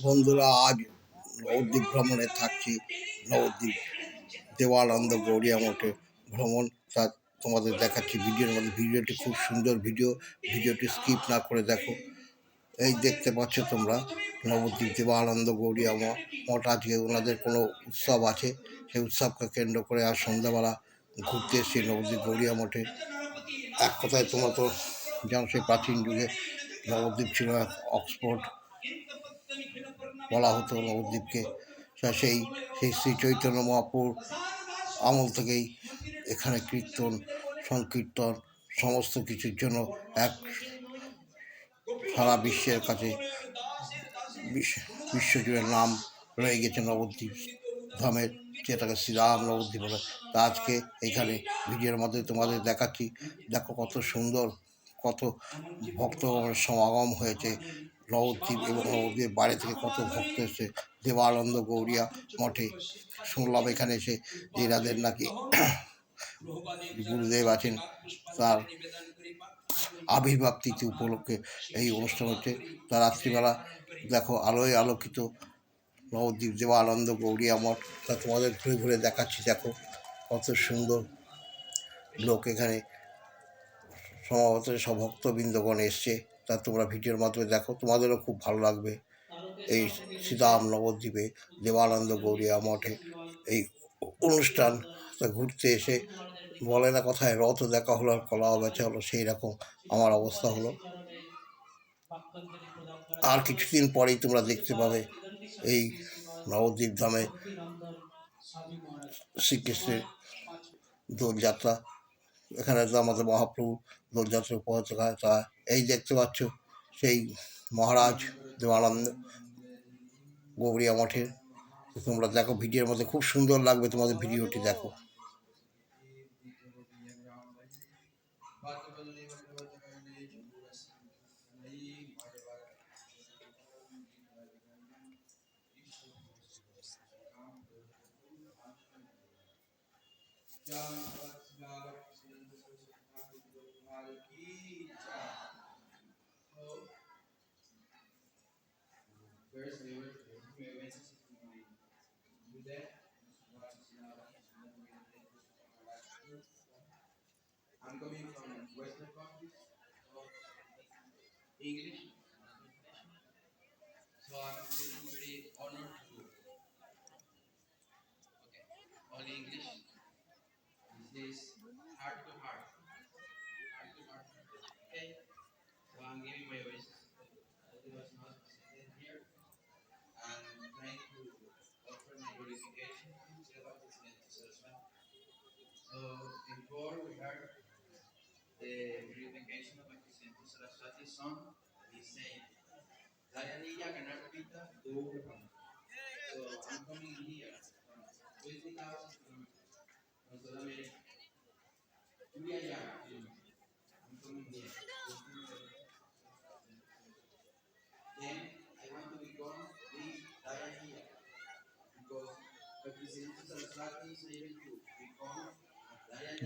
বন্ধুরা, আজ নবদ্বীপ ভ্রমণে থাকছি। নবদ্বীপ দেওয়ানন্দ গৌরিয়া মঠে ভ্রমণ তা তোমাদের দেখাচ্ছি ভিডিওর মধ্যে। ভিডিওটি খুব সুন্দর ভিডিও, ভিডিওটি স্কিপ না করে দেখো। এই দেখতে পাচ্ছ তোমরা, নবদ্বীপ দেবানন্দ গৌরিয়া মঠ আজকে ওনাদের কোনো উৎসব আছে। সেই উৎসবকে কেন্দ্র করে আর সন্ধ্যাবেলা ঘুরতে এসেছি নবদ্বীপ গৌরিয়া মঠে এক কথায় তোমরা তো জানো, সেই প্রাচীন যুগে নবদ্বীপ ছিল এক অক্সফোর্ড বলা হতো নবদ্বীপকে। সেই সেই শ্রী চৈতন্য মহাপুর আমল থেকেই এখানে কীর্তন, সংকীর্তন, সমস্ত কিছুর জন্য এক সারা বিশ্বের কাছে বিশ্ব- বিশ্বজুড়ে নাম রয়ে গেছে নবদ্বীপ ধামের, যেটাকে শ্রীরাম নবদ্বীপ বলে। তা আজকে এখানে ভিডিওর মধ্যে তোমাদের দেখাচ্ছি। দেখো কত সুন্দর, কত ভক্ত সমাগম হয়েছে। নবদ্বীপ এবং নবদ্বীপের বাইরে থেকে কত ভক্ত এসেছে দেবানন্দ গৌরিয়া মঠে শুনলাম এখানে এসে এনাদের নাকি গুরুদেব আছেন, তার আবির্ভাব তিথি উপলক্ষে এই অনুষ্ঠান হচ্ছে। তা রাত্রিবেলা দেখো আলোয় আলোকিত নবদ্বীপ দেবানন্দ গৌরিয়া মঠ। তা তোমাদের ঘুরে ঘুরে দেখাচ্ছি, দেখো কত সুন্দর লোক এখানে। সমাগত সব ভক্তবৃন্দগণ এসছে। তা তোমরা ভিডিওর মাধ্যমে দেখো, তোমাদেরও খুব ভালো লাগবে। এই সীতারাম নবদ্বীপে দেবানন্দ গৌরিয়া মঠে এই অনুষ্ঠান ঘুরতে এসে বলে না কথায়, রথ দেখা হলো আর কলাও বেচা হলো, সেই রকম আমার অবস্থা হলো। আর কিছুদিন পরেই তোমরা দেখতে পাবে এই নবদ্বীপ ধামে শ্রীকৃষ্ণের দোলযাত্রা। এখানে আমাদের মহাপ্রভু দোলযাত্রা উপহার তা এই দেখতে পাচ্ছ সেই মহারাজ দেবানন্দ গৌরিয়া মঠের তোমরা দেখো ভিডিওর মধ্যে খুব সুন্দর লাগবে তোমাদের ভিডিওটি দেখো I'm coming from Western countries, English. So I'm feeling very honored to. Okay, only English. This is heart to heart. Heart to heart. Okay, so I'm giving my investigation is relative to assessment. So before we heard the verification of Vicente Saraswati's son, he's saying, Dayanilla Ganapita So I'm coming here from 20,000 kilometers from South America. We. I'm coming here.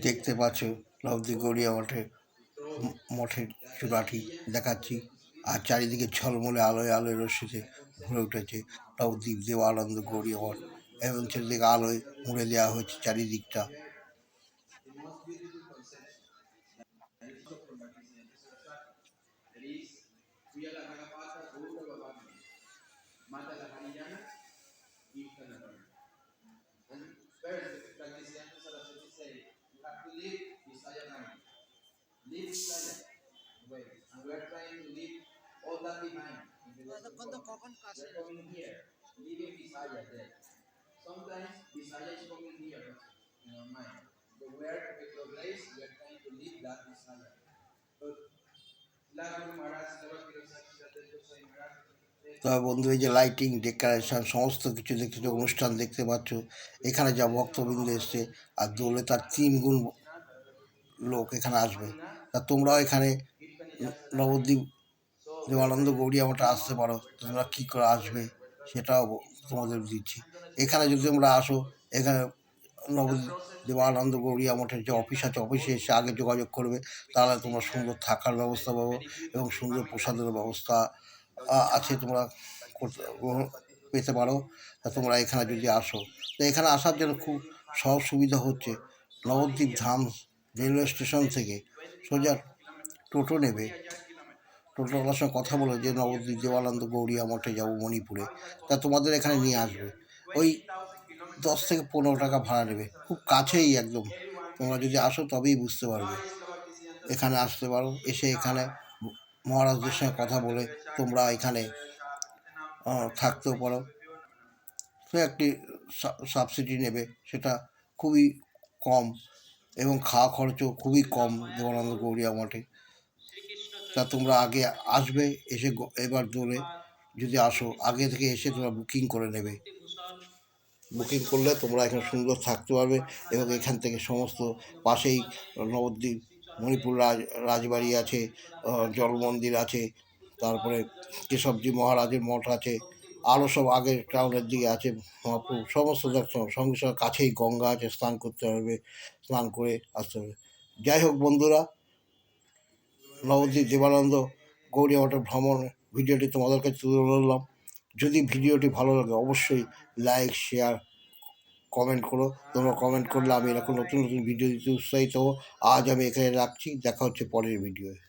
দেখতে পাচ্ছ, লব্ধি গড়িয়া মঠে মঠের চূড়াটি দেখাচ্ছি। আর চারিদিকে ছলমলে আলোয় আলোয় রশ্মিতে ভরে উঠেছে। নবদ্বীপ দেবানন্দ গড়িয়া মঠ, এবং চারিদিকে আলোয় মুড়ে দেওয়া হয়েছে চারিদিকটা। ততক্ষণ বন্ধু এই যে লাইটিং ডেকোরেশন সমস্ত কিছু দেখতে দেখছ অনুষ্ঠান দেখতে পাচ্ছ এখানে যা ভক্তবৃন্দ এসছে আর দোলে তার তিন গুণ লোক এখানে আসবে। তা তোমরাও এখানে নবদ্বীপ দেবানন্দ গৌরী আমাটা আসতে পারো, তোমরা কী করে আসবে সেটাও তোমাদের দিচ্ছি। এখানে যদি তোমরা আসো, এখানে নবদ্বীপ দেবানন্দ গৌরিয়া মঠের যে অফিস আছে, অফিসে এসে আগে যোগাযোগ করবে, তাহলে তোমরা সুন্দর থাকার ব্যবস্থা পাবো এবং সুন্দর প্রসাদের ব্যবস্থা আছে তোমরা করতে, পেতে পারো। তোমরা এখানে যদি আসো, তো এখানে আসার জন্য খুব সহজ সুবিধা হচ্ছে, নবদ্বীপ ধাম রেলওয়ে স্টেশন থেকে সোজা টোটো নেবে টোটোওয়ালার সঙ্গে কথা বলে যে, নবদ্বীপ, দেবানন্দ, গৌরিয়া মঠে যাব মণিপুরে, তা তোমাদের এখানে নিয়ে আসবে। ওই দশ থেকে পনেরো টাকা ভাড়া নেবে। খুব কাছেই একদম। তোমরা যদি আসো তবেই বুঝতে পারবে। এখানে আসতে পারো। এসে এখানে মহারাজদের সঙ্গে কথা বলে তোমরা এখানে থাকতেও পারো। সে একটি সাবসিডি নেবে। সেটা খুবই কম এবং খাওয়া খরচও খুবই কম দেবানন্দ, গৌরিয়া মঠে। তা তোমরা আগে আসবে, এসে এবার দোলে যদি আসো, আগে থেকে এসে তোমরা বুকিং করে নেবে। বুকিং করলে তোমরা এখানে সুন্দর থাকতে পারবে এবং এখান থেকে সমস্ত পাশেই নবদ্বীপ, মণিপুর রাজ রাজবাড়ি আছে জল মন্দির আছে, তারপরে কেশবজি মহারাজের মঠ আছে আরও সব আগের টাউনের দিকে আছে মহাপুর সমস্ত দর্শন সঙ্গে সঙ্গে কাছেই গঙ্গা আছে, স্নান করতে পারবে স্নান করে আসতে হবে। যাই হোক বন্ধুরা নবদ্বীপ দেবানন্দ গৌরী মঠের ভ্রমণ ভিডিওটি তোমাদের কাছে তুলে ধরলাম। যদি ভিডিওটি ভালো লাগে, অবশ্যই লাইক শেয়ার কমেন্ট করো। তোমরা কমেন্ট করলে আমি এরকম নতুন নতুন ভিডিও দিতে উৎসাহিত হব। আজ আমি এখানে রাখছি। দেখা হচ্ছে পরের ভিডিওয়ে